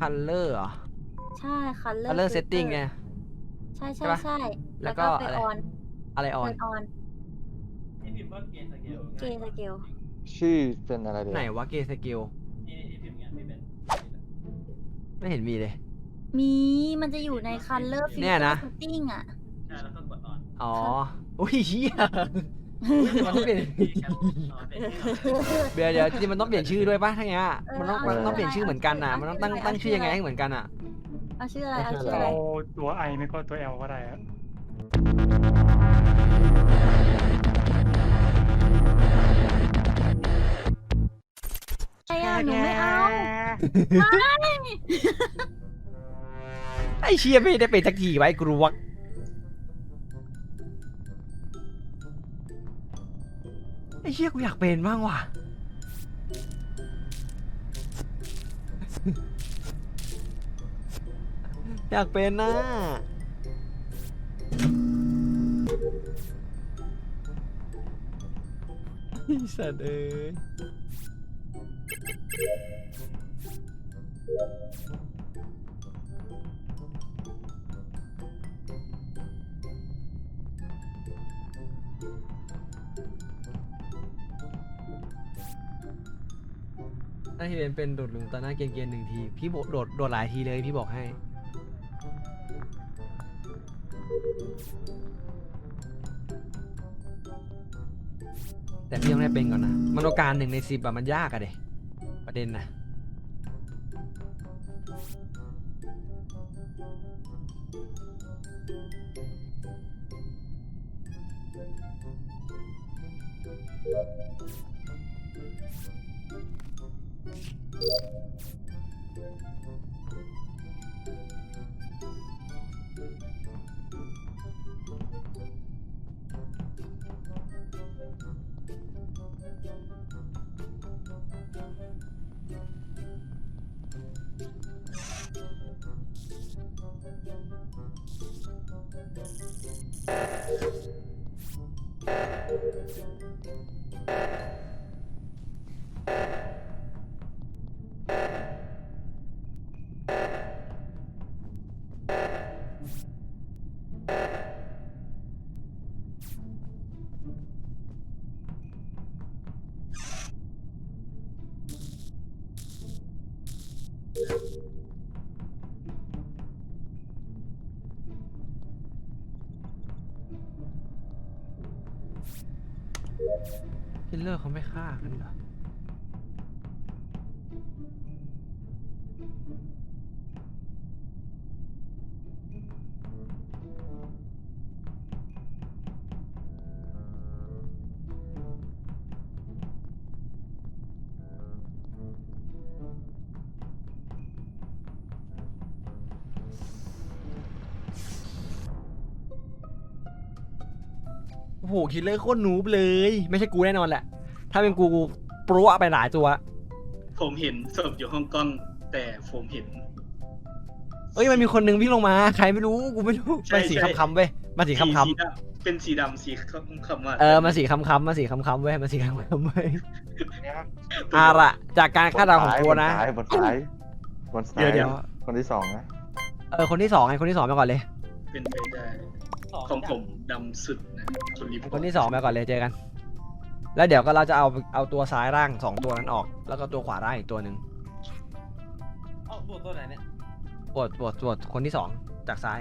คัลเลอร์เหรอใช่คัลเลอร์คัลเลอร์เซตติ้งไง ใช่ใช่ใช่ปะ ใช่แล้แล้ววก็ก็ไปอะไรออนอะไรออนเทิร์นออนที่พิมพ์ว่าเกณฑ์สเกลเกย์สเกลชื่อเป็นอะไรเดียวไหนวะเกสกิลที่ที่พิมพ์เงี้ยไม่เป็นไม่เห็นมีเลย มีมันจะอยู่ในคัลเลอร์ฟิลเนี่ยเตอนะร์เซตติ้งอะ ใช่แล้วก็กดออน อ๋อ อุ้ยเฮีย มันต้องเปลี่ยนอ๋อเป็นที่เราเดี๋ยวเดี๋ยวจริงๆมันต้องเปลี่ยนชื่อด้วยป่ะถ้าอย่างเงี้ยเออมันต้องเอามันต้องชื่อเปลี่ยนชื่อเหมือนกันน่ะเอามันต้องชื่ตั้องอะไรตั้งชื่อยังไงเอาชื่อให้เหมือนกันอะ เอาชื่ออะไรเอาชื่ออะไร เอาตัวไอไม่ก็ตัวเอลก็ได้อะใช่อะหนูไม่เอา ไอเชียไม่ได้เป็นสักทีไว้กรวก ไอ้เชี่ยกูอยากเป็นบ้างว่ะ อยากเป็นนะสัตว์เอ้ย ถ้าที่เป็นเป็นโดดหลุมตาหน้าเกรียนๆหนึ่งที พี่บโดดโดดหลายทีเลยพี่บอกให้ แต่พี่ต้องได้เป็นก่อนนะ มันโอกาสหนึ่งในสิบอะมันยากอะเดะประเด็นนะ you คิลเลอร์เขาไม่ฆ่ากันเหรอ โอ้โหคิลเลอร์โคตรนูบเลย ไม่ใช่กูแน่นอนแหละ ถ้าเป็นกูกูปลัวไปหลายตัว ผมเห็นศพอยู่ห้องกล้อง แต่ผมเห็น เอ้ยมันมีคนหนึงวิ่งลงมา ใครไม่รู้กูไม่รู้ใช่มันสีใช่ คำๆเว้ยมันสีคำสีดำเป็นสีดำสีคำคำว่าๆเออมันสีคำๆมันสีคำๆเว้ยมันสีคำๆเว้ยเนี่ยเอาละจากการคาดเดาของกูนะ บนซ้ายบนซ้ายบนซ้ายเดี๋ยวเดี๋ยว คนที่สองนะ เออคนที่สองไงคนที่สองไปก่อนเลย เป็นไปได้ ของผมดำสุดนะคุณรีพอคนร์ตที่สองไปก่อนเลยเจอกัน แล้วเดี๋ยวก็เราจะเอาเอาตัวซ้ายร่างสองตัวนั้นออก แล้วก็ตัวขวาร่างอีกตัวหนึ่งเอ้าบวกตัวไหนเนี่ยปวดปวดปวดคนที่สองจากซ้าย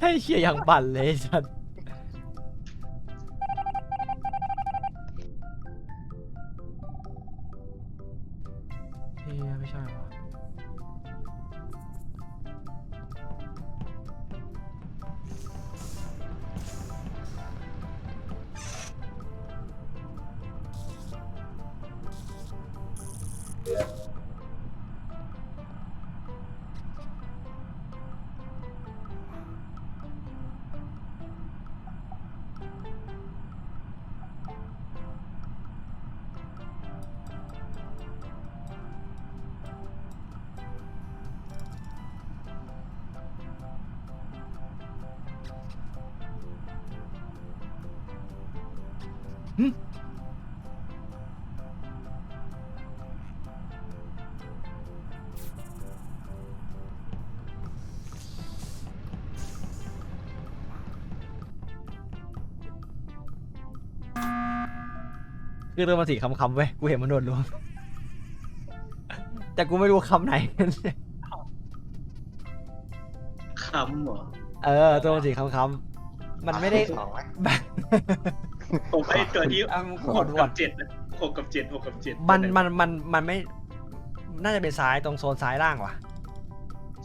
ให้เชียร์อย่างปั่นเลยสัต ん。 คือเริ่มมาสีคำๆเว้ยกูเห็นมันโดนรวมแต่กูไม่รู้คำไหน คำเหรอเออ ตัวมันสีคำๆมันไม่ได้ สองไหมแบบผมไอตัวที่อะหกกดวกัด บเจ็ดนะหกกับเจ็ดหกกับเจ็ดมันมันมันมันไม่ น่าจะเป็นซ้ายตรงโซนซ้ายล่างว่ะ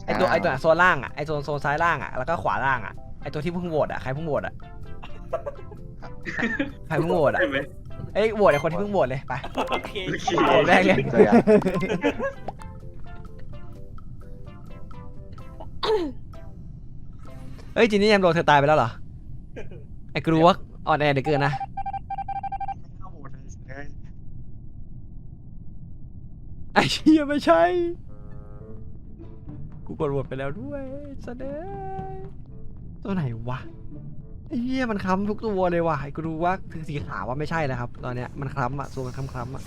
ไอตัวไอตัวโซนล่างอะไอโซนโซนซ้ายล่างอะแล้วก็ขวาล่างอะไอตัวที่เพิ่งโหวตอะใครเพิ่งโหวตอะใครเพิ่งโหวตอะใช่ไหม เอ้ยโหวตไอคนที่เพิ่งโหวตเลยไปโอเคโอเคโหวตแรกเลยเจอยังเฮ้ยจินนี่ยังโดนเธอตายไปแล้วเหรอไอ้กรูว่าอ่อนแอเหลือเกินนะไอ้เชี่ยไม่ใช่ กูกดโหวตไปแล้วด้วยแสดงตัวไหนวะ ไอ้เหี้ยมันคล้ำทุกตัวเลยว่ะไอ้กูรู้ว่าถือสีขาวว่าไม่ใช่แล้วครับ ตอนเนี้ยมันคล้ำอะตัวมันคล้ำๆอะ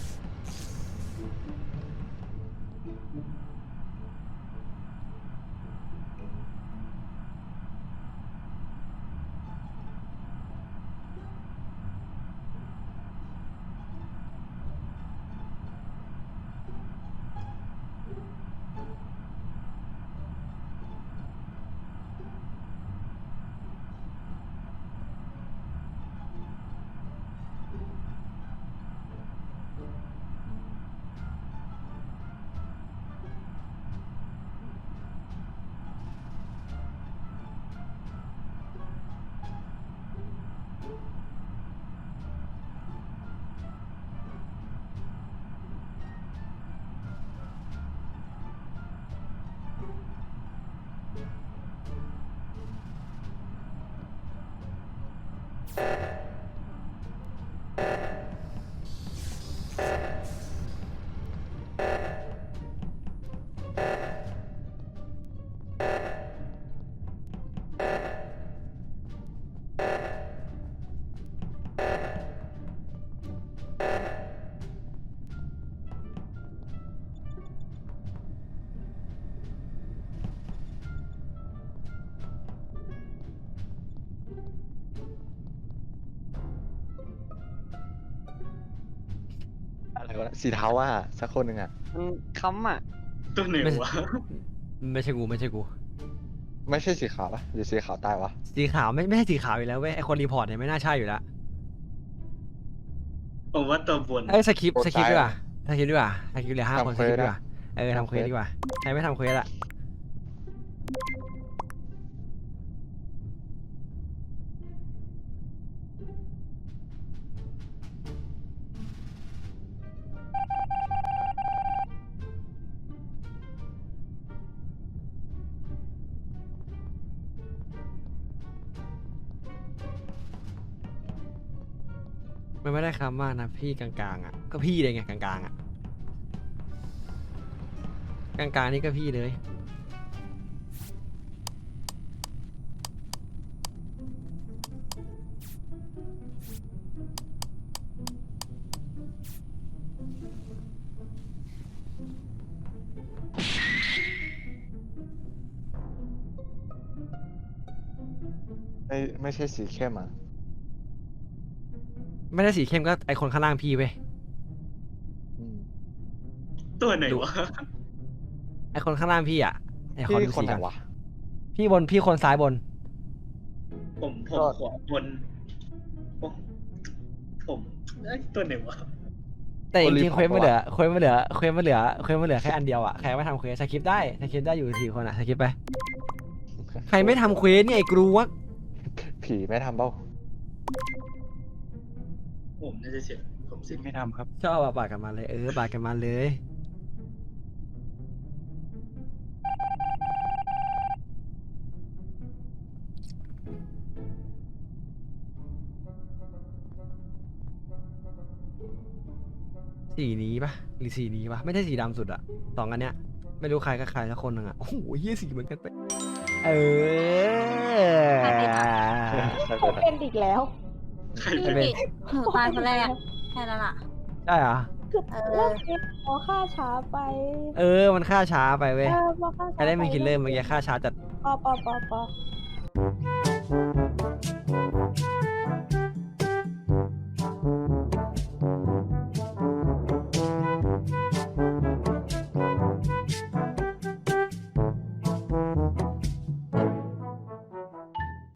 Uh... สีเทาอะสักคนหนึ่งอะ มันค้ำอะตัวไหนวะไม่ใช่กูไม่ใช่กู ไม่ใช่สีขาวปะหรือสีขาวตายวะสีขาวไม่ไม่ใช่สีขาวอยู่แล้วเว้ยไอคนรีพอร์ตเนี่ยไม่น่าใช่อยู่แล้วผมว่าตัวบนเอ้ยสคริปต์สคริปต์ดีกว่าสคริปต์ดีกว่าสคริปต์เหลือห้าคนสคริปต์ดีกว่าเออทำเควสดีกว่าใครไม่ทำเควสอะ มันไม่ได้คำมากนะพี่กลางๆอะก็พี่เลยไงกลางๆอะกลางๆนี่ก็พี่เลย ไม่ไม่ใช่สีเข้มอะ ไม่ได้สีเข้มก็ไอคนข้างล่างพี่เว้ยอืมตัวไหนวะไอคนข้างล่างพี่อะไอขอพี่ดูคนสีไหนก่อนวะพี่บนพี่คนซ้ายบน ผมผมก็ขวาบนโอ้ผมเอ้ยตัวไหนวะแต่จคนรีริงๆพเคอร์วตสมันเหลือปะวะเควสมันเหลือเควสมันเหลือเควสมันเหลือแค่อันเดียวอะใครไม่ทำเควสสคริปต์ได้สคริปต์ได้อยู่สี่คนอะสคริปต์ไปใครไม่ทำเควสเนี่ยไอ้กรูวะผีไม่ทำเปล่า ผมน่าจะเสียผมสิไม่ทำครับ ชอบอะปากกันมาเลยเออปากกันมาเลยสีนี้ปะหรือสีนี้ปะไม่ใช่สีดำสุดอะสองอันเนี้ย ไม่รู้ใครก็ใครสักคนหนึ่งอะโอ้โหเยี่ยสีเหมือนกันไปะเออใช่เป็นเป็นอีกแล้ว ใครพี่เป็นหนูตายคนแรกแค่นั้นล่ะ ใช่เหรอคือเอเลิอกเองพอฆ่าช้าไปเออ มันฆ่าช้าไปเว้ยเออพอฆ่าช้าใครได้เป็นคิลเลอร์เมื่อกี้ฆ่าช้าจัดปอปอปอปอ